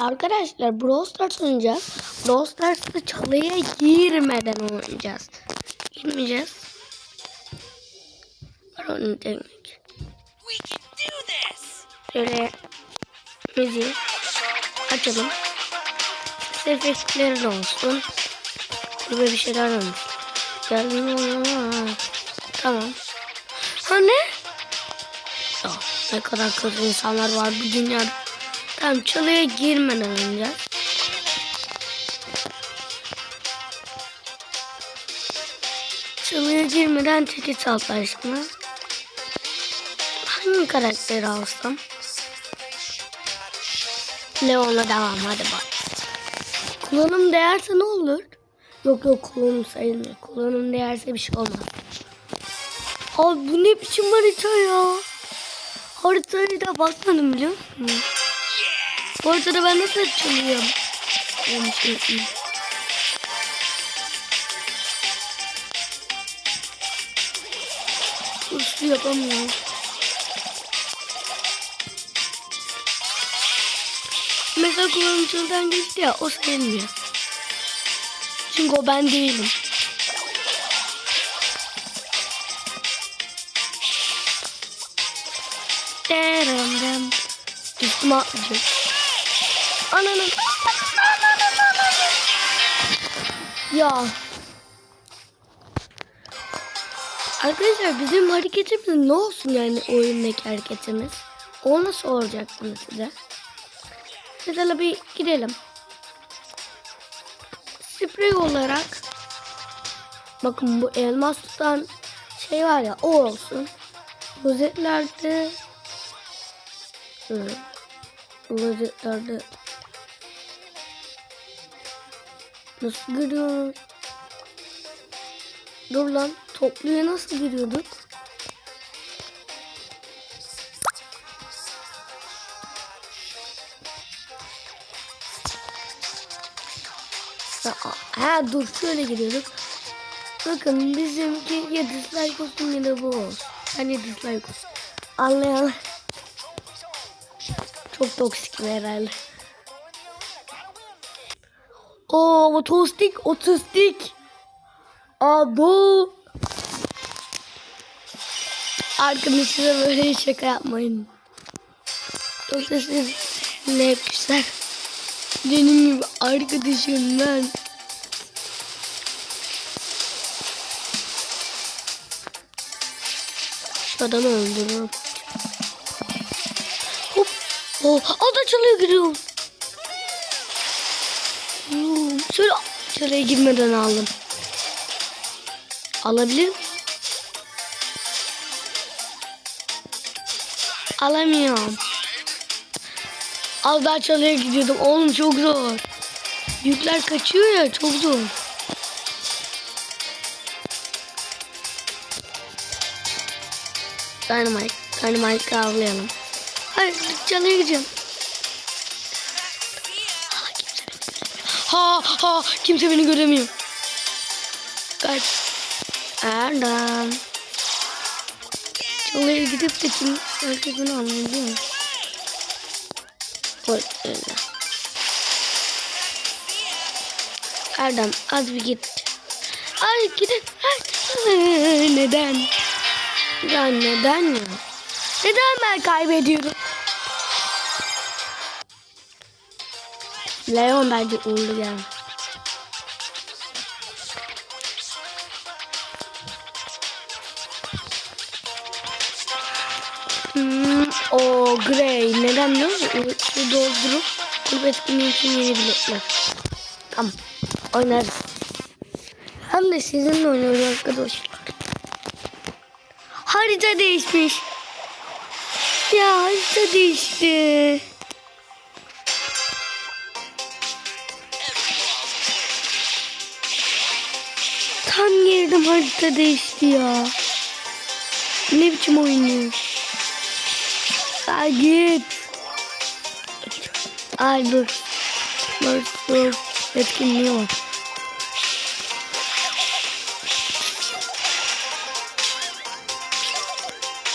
Arkadaşlar Brawl Stars oynayacağız. Brawl Stars'ta çalıya girmeden oynayacağız. Girmeyeceğiz. Baron this! Şöyle müziği açalım. Efektleri de olsun. Burada bir şeyler olmuş. Geldim ama. Tamam. Ha ne? Ya, ne kadar kötü insanlar var bu dünyada. Tamam çalıya girmeden önce. Çalıya girmeden tek hesaplaşma. Hangi karakteri alsam? Leon'a devam hadi bak. Kullanım değerse ne olur? Yok yok kullanım sayılmıyor. Kullanım değerse bir şey olmaz. Abi bu ne biçim harita ya? Haritaya da bakmadım biliyor musun? Bu haritada ben nasıl açılıyorum? Yanlış yapayım. Hırslı yapamıyorum. Mesela kullanıcıdan geçti ya o sayılmıyor. Çünkü o ben değilim. Deram dem. Üstüme atlayacak. Ananın. Ya. Arkadaşlar bizim hareketimiz ne olsun yani oyundaki hareketimiz? Onu soracaktım size. Mesela bir gidelim. Sprey olarak bakın bu elmas tutan şey var ya o olsun. Rozetlerde rozetlerde nasıl giriyor? Dur lan topluya nasıl giriyorduk? Ha, dur şöyle gidiyorduk. Bakın bizimki ya dislike olsun ya da bu olsun. Hani dislike olsun. Anlayan çok toksik herhalde. Oo otostik otistik. Abo. Arkadaşlar böyle şaka yapmayın. Yoksa siz ne yapmışlar? Benim gibi arkadaşım ben. Şu adamı öldürüyorum. Hop. Oh, ada çalıya giriyorum. Hmm, Şöyle çalıya girmeden aldım. Alabilir miyim? Alamıyorum. Az daha çalıya gidiyordum. Oğlum çok zor. Yükler kaçıyor ya çok zor. Dynamite. Dynamite'ı avlayalım. Hayır çalıya gideceğim. Ha ha kimse beni göremiyor. Kaç. Erdem. Çalıya gidip de kim herkes beni anlayacak. Koy öyle. Erdem az bir git. Ay gidin. Neden? Ya neden ya? Neden ben kaybediyorum? Leon bence uğurlu geldi. Hmm, o Grey. Neden biliyor musun? Doldurup kulüp etkinliği için yeni biletler. Tamam. Oynarız. Hem de sizinle oynuyoruz arkadaşlar. Harita değişmiş. Ya harita değişti. Girdim harita değişti ya. Ne biçim oynuyor? Ay git. Ay dur. Dur dur. Etkinliği var.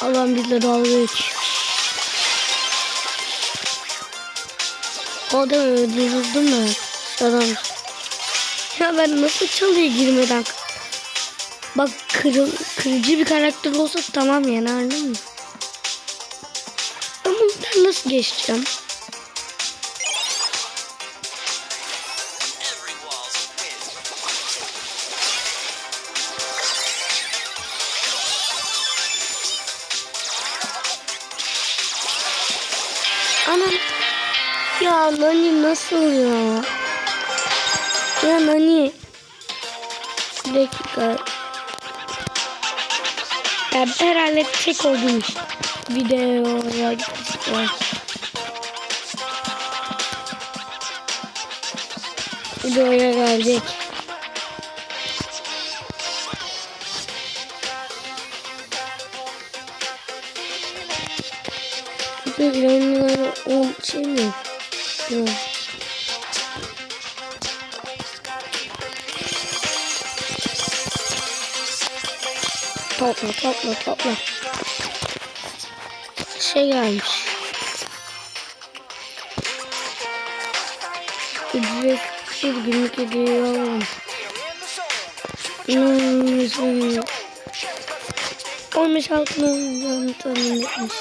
Allah'ım bizle dalga geç. O da öldürüldü mü? Adam. Ya ben nasıl çalıya girmeden... Bak kırıl, kırıcı bir karakter olsa tamam yenerdim mi? Ama ben nasıl geçeceğim? Every wall's a win. Anam. Ya Nani nasıl ya? Ya Nani. Bir dakika. Ya herhalde tek işte. Videoya işte. Videoya geldik. Bu ilanları o şey mi? Yok. Topla topla topla. Şey gelmiş. Ücretsiz günlük hediye alalım. Hmm, şey. 15 altına tahmin etmiş.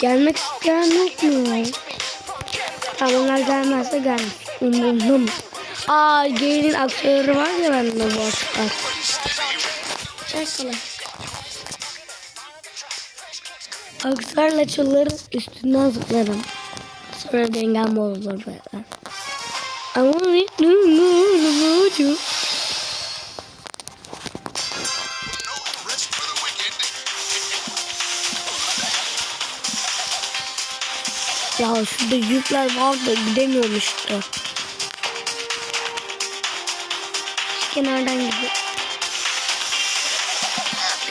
Gelmek isteyen yok mu? Gelmezse gelmiş. Umurumda mı? Aa Gale'in aktörü var ya bende bu aktör. Çekala. Aksarla çulların üstünden zıplarım. Sonra dengem bozulur böyle. Ama ne ne Ya şurada yükler var da gidemiyorum işte. Şu kenardan gidiyor.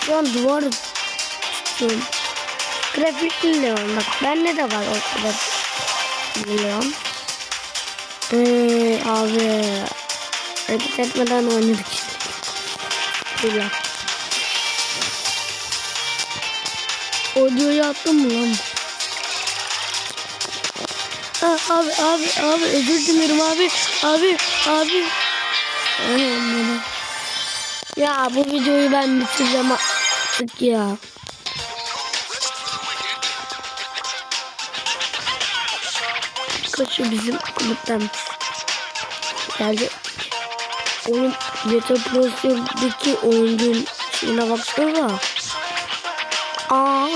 Şu an duvar tutuyorum. Grafikli Leon bak bende de var o grafikli Leon. Ee, abi hareket etmeden oynadık işte. Böyle. Audio'yu attın mı lan? Ah, abi abi abi özür dilerim abi abi abi. Ay. Ya bu videoyu ben bitireceğim artık ya. Kaçı bizim kulüpten geldi. Oğlum Yeter Pro'daki oyuncunun şeyine baksana. Aa.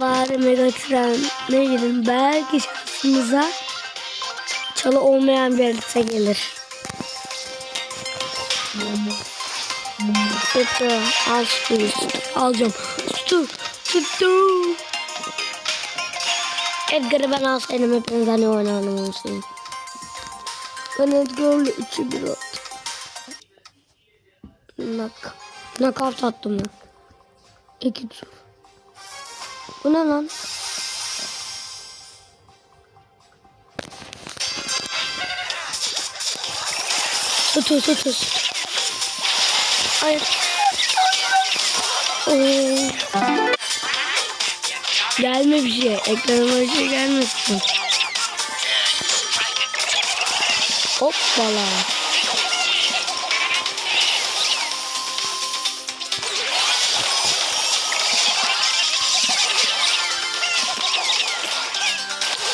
Bari Megatron'a gidin. Belki şansımıza çalı olmayan bir harita gelir. Sütü. Al sütü. Alacağım. Sütü. Sütü. Edgar'ı ben alsaydım hepiniz hani oynardım olsun. Ben Edgar'la 3'ü 1 attım. Nak. Nakavt attım ben. İki tur. Bu ne lan? Sütü sütü sütü. Hayır. Oo. Gelme bir şey. Ekranıma bir şey gelmesin. Hoppala.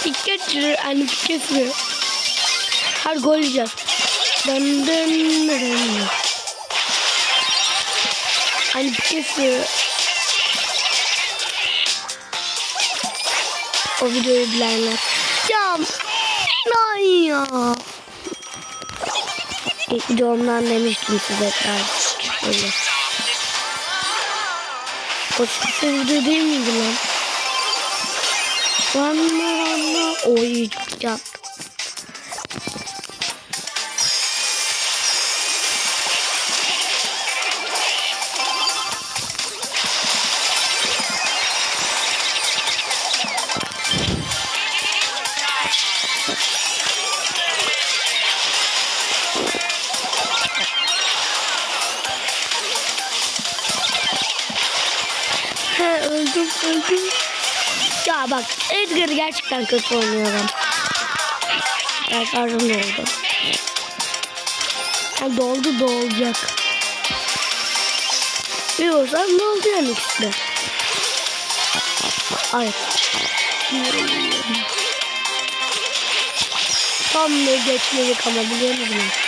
Pikachu and Pikachu. Her gol yiyeceğiz. Dın dın dın. And Pikachu. O videoyu bilenler. Ya ne ya? İlk videomdan demiştim size biraz şöyle. O sessiz video değil miydi lan? Anla anla. Oy çok Edgar gerçekten kötü oynuyor adam. Ben şarjım doldu. Ha, doldu dolacak. Bir olsam ne oldu yani ikisi. Ay. Tam ne geçmedik ama biliyor musun?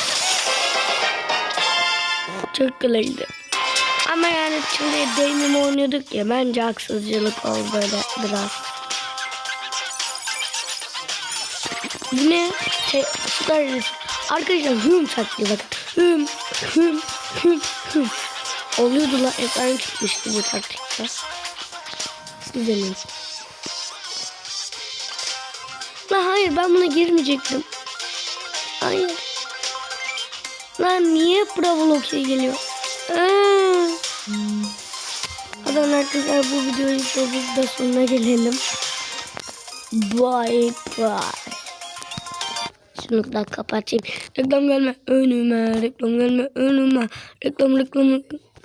Çok güzeldi. Ama yani şimdi Damon oynuyorduk ya bence haksızcılık oldu böyle biraz. Bu ne? Şey, Wars. Arkadaşlar hüm saklıyor bakın. Hüm, hüm, hüm, hüm. Oluyordu lan efendim çıkmıştı bu taktikte. Siz deneyin. Lan hayır ben buna girmeyecektim. Hayır. Lan niye şey geliyor? Zaman arkadaşlar bu videoyu da sonuna gelelim. Bye bye. Şunu da kapatayım. Reklam gelme önüme. Reklam gelme önüme. Reklam reklam reklam.